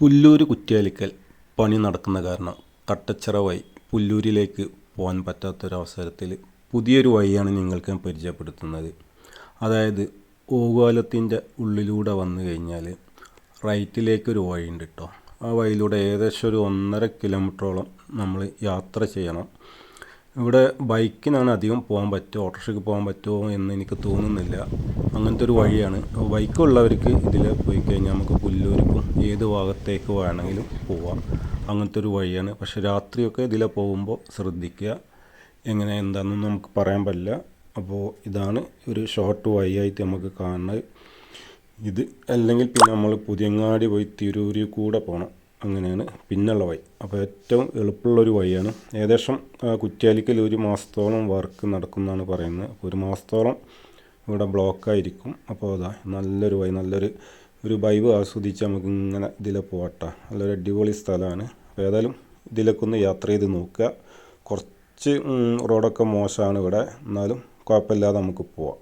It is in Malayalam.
പുല്ലൂർ കുറ്റിയാലിക്കൽ പണി നടക്കുന്ന കാരണം കട്ടച്ചിറ വഴി പുല്ലൂരിലേക്ക് പോകാൻ പറ്റാത്തൊരവസരത്തിൽ പുതിയൊരു വഴിയാണ് നിങ്ങൾക്ക് പരിചയപ്പെടുത്തുന്നത്. അതായത് ഓകാലത്തിന്റെ ഉള്ളിലൂടെ വന്നു കഴിഞ്ഞാൽ റൈറ്റിലേക്കൊരു വഴിയുണ്ട് കേട്ടോ ആ വഴിയിലൂടെ ഏകദേശം ഒരു ഒന്നര കിലോമീറ്ററോളം നമ്മൾ യാത്ര ചെയ്യണം. ഇവിടെ ബൈക്കിനാണ് അധികം പോകാൻ പറ്റുക ഓട്ടോറിക്ഷയ്ക്ക് പോകാൻ പറ്റുമോ എന്ന് എനിക്ക് തോന്നുന്നില്ല. അങ്ങനത്തെ ഒരു വഴിയാണ്. ബൈക്കുള്ളവർക്ക് ഇതിൽ പോയി കഴിഞ്ഞാൽ നമുക്ക് പുല്ലൂരിക്കും ഏത് ഭാഗത്തേക്ക് വേണമെങ്കിലും പോവാം. അങ്ങനത്തെ ഒരു വഴിയാണ്. പക്ഷേ രാത്രിയൊക്കെ ഇതിൽ പോകുമ്പോൾ ശ്രദ്ധിക്കുക. എങ്ങനെ എന്താണെന്ന് നമുക്ക് പറയാൻ പറ്റില്ല. അപ്പോൾ ഇതാണ് ഒരു ഷോർട്ട് വഴിയായിട്ട് നമുക്ക് കാണുന്നത്. ഇത് അല്ലെങ്കിൽ പിന്നെ നമ്മൾ പുതിയങ്ങാടി പോയി തിരൂരിൽ കൂടെ പോകണം. അങ്ങനെയാണ്. പിന്നുള്ള വഴി അപ്പോൾ ഏറ്റവും എളുപ്പമുള്ളൊരു വഴിയാണ്. ഏകദേശം കുറ്റ്യാലിക്കൽ ഒരു മാസത്തോളം വർക്ക് നടക്കുന്നതാണ് പറയുന്നത്. അപ്പോൾ ഒരു മാസത്തോളം ഇവിടെ ബ്ലോക്കായിരിക്കും. അപ്പോൾ അതാ നല്ലൊരു വഴി നല്ലൊരു ഒരു വൈബ് ആസ്വദിച്ച് നമുക്ക് ഇങ്ങനെ ഇതിലെ പോകട്ടെ നല്ലൊരു അടിപൊളി സ്ഥലമാണ്. അപ്പോൾ ഏതായാലും ഇതിലൊക്കെ ഒന്ന് യാത്ര ചെയ്ത് നോക്കുക. കുറച്ച് റോഡൊക്കെ മോശമാണ് ഇവിടെ. എന്നാലും കുഴപ്പമില്ലാതെ നമുക്ക് പോവാം.